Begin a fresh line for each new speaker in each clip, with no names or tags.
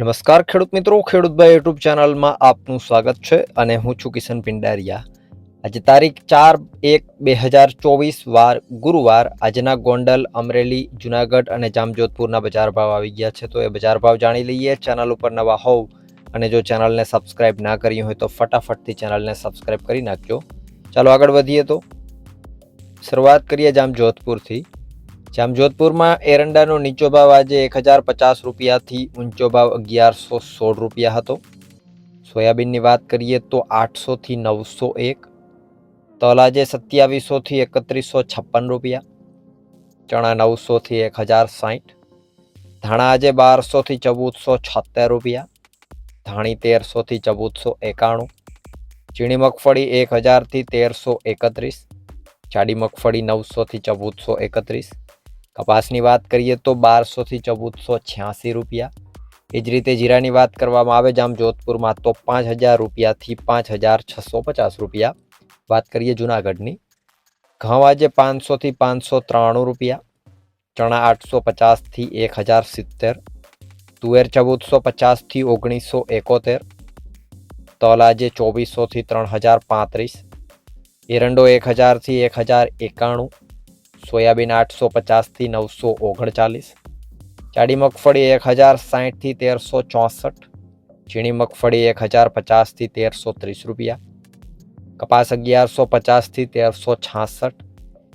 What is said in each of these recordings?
નમસ્કાર ખેડૂત મિત્રો ખેડૂતભાઈ યુટ્યુબ ચેનલમાં આપનું સ્વાગત છે અને હું છું કિશન પિંડારિયા. આજે તારીખ ચાર એક બે હજાર ચોવીસ વાર ગુરુવાર આજના ગોંડલ, અમરેલી, જુનાગઢ અને જામજોધપુરના બજાર ભાવ આવી ગયા છે. તો એ બજાર ભાવ જાણી લઈએ. ચેનલ ઉપર નવા હોવ અને જો ચેનલને સબસ્ક્રાઇબ ના કરી હોય તો ફટાફટથી ચેનલને સબસ્ક્રાઇબ કરી નાખજો. ચાલો આગળ વધીએ તો. શરૂઆત કરીએ જામજોધપુરથી. જામજોધપુરમાં એરંડાનો નીચો ભાવ આજે એક હજાર પચાસ રૂપિયાથી ઊંચો ભાવ અગિયારસો સોળ રૂપિયા હતો. સોયાબીનની વાત કરીએ તો આઠસોથી નવસો એક, તલ આજે સત્યાવીસોથી એકત્રીસો છપ્પન રૂપિયા, ચણા નવસોથી એક હજાર સાઠ ધાણા આજે બારસોથી ચૌદસો છોતેર રૂપિયા, ધાણી તેરસોથી ચૌદસો એકાણું ચીણી મગફળી એક હજારથી તેરસો એકત્રીસ, જાડી મગફળી નવસોથી ચૌદસો એકત્રીસ કપાસની વાત કરીએ તો બારસોથી ચૌદસો છ્યાસી રૂપિયા. એ જ રીતે જીરાની વાત કરવામાં આવે જામ જોધપુરમાં તો પાંચ હજાર રૂપિયાથી પાંચ હજાર છસો પચાસ રૂપિયા. વાત કરીએ જુનાગઢની, ઘઉં આજે પાંચસોથી પાંચસો ત્રાણું રૂપિયા, ચણા આઠસો પચાસથી એક હજાર સિત્તેર, તુવેર ચૌદસો પચાસથી ઓગણીસો એકોતેર, તલ આજે ચોવીસોથી ત્રણ હજાર પાંત્રીસ, એરંડો એક હજારથી એક હજાર એકાણું સોયાબીન આઠસો પચાસથી નવસો ઓગણચાલીસ, જાડી મગફળી એક હજાર સાહીઠથી તેરસો ચોસઠ, ઝીણી મગફળી એક હજાર પચાસથી તેરસો ત્રીસ રૂપિયા, કપાસ અગિયારસો પચાસથી તેરસો છાસઠ,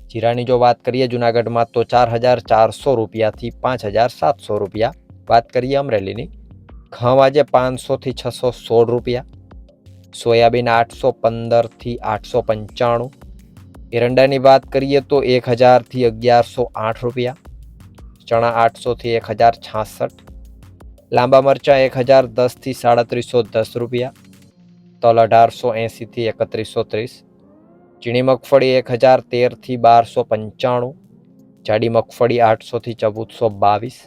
જીરાની જો વાત કરીએ જુનાગઢમાં તો ચાર હજાર ચારસો રૂપિયાથી પાંચ હજાર સાતસો રૂપિયા, વાત કરીએ અમરેલીની, ઘઉં આજે પાંચસોથી છસો સોળ રૂપિયા, સોયાબીન આઠસો પંદરથી આઠસો પંચાણું એરંડાની વાત કરીએ તો એક હજારથી અગિયારસો આઠ રૂપિયા, ચણા આઠસોથી એક હજાર છાસઠ, લાંબા મરચાં એક હજાર દસથી સાડત્રીસો દસ રૂપિયા, તલ અઢારસો એંસીથી એકત્રીસો ત્રીસ, ચીણી મગફળી એક હજાર તેરથી બારસો પંચાણું, જાડી મગફળી આઠસોથી ચૌદસો બાવીસ,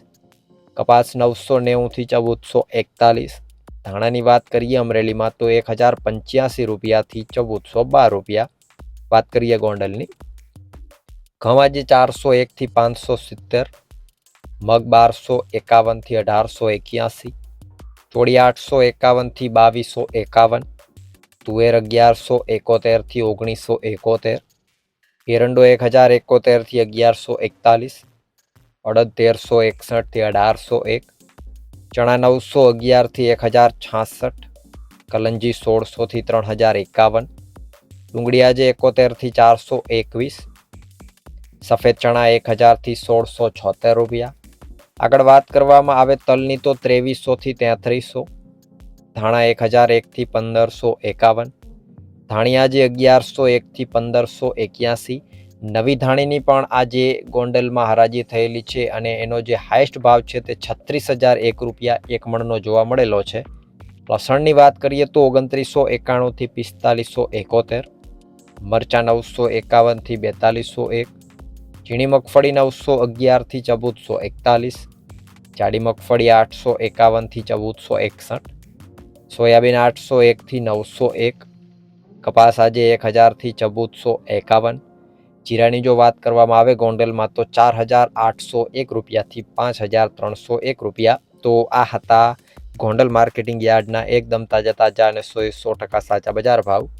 કપાસ નવસો નેવુંથી ચૌદસો એકતાલીસ, ધાણાની વાત કરીએ અમરેલીમાં તો એક હજાર પંચ્યાસી રૂપિયાથી ચૌદસો બાર રૂપિયા વાત કરીએ ગોંડલની. ઘવાજી ચારસો એકથી પાંચસો સિત્તેર, મગ બારસો એકાવનથી અઢારસો એક્યાસી, ચોળી આઠસો એકાવનથી બાવીસો એકાવન, તુવેર અગિયારસો એકોતેરથી ઓગણીસો એકોતેર, એરંડો એક હજાર એકોતેરથી અગિયારસો એકતાલીસ, અડદ તેરસો એકસઠથી અઢારસો એક, ચણા નવસો અગિયારથી એક હજાર છાસઠ, કલંજી સોળસોથી ત્રણ હજાર એકાવન ડુંગળી આજે એકોતેરથી ચારસો એકવીસ. સફેદ ચણા એક હજારથી સોળસો છોતેર રૂપિયા. આગળ વાત કરવામાં આવે તલની તો ત્રેવીસોથી તેત્રીસો. ધાણા એક હજાર એકથી પંદરસો એકાવન. ધાણિયા જે અગિયારસો એકથી પંદરસો એક્યાસી. નવી ધાણીની પણ આજે ગોંડલમાં હરાજી થયેલી છે અને એનો જે હાઈસ્ટ ભાવ છે તે છત્રીસ હજાર એક રૂપિયા એક મણનો જોવા મળેલો છે. લસણની વાત કરીએ તો ઓગણત્રીસો એકાણુંથી પિસ્તાલીસો એકોતેર. મરચાં નવસો એકાવનથી બેતાલીસો એક, ઝીણી મગફળી નવસો અગિયારથી ચૌદસો એકતાલીસ, જાડી મગફળી આઠસો એકાવનથી ચૌદસો એકસઠ, સોયાબીન આઠસો એકથી નવસો એક, કપાસ આજે એક હજારથી ચૌદસો એકાવન, જીરાની જો વાત કરવામાં આવે ગોંડલમાં તો ચાર હજાર આઠસો એક રૂપિયાથી પાંચ હજાર ત્રણસો એક રૂપિયા. તો આ હતા ગોંડલ માર્કેટિંગ યાર્ડના એકદમ તાજા તાજા અને સો સો ટકા સાચા બજાર ભાવ.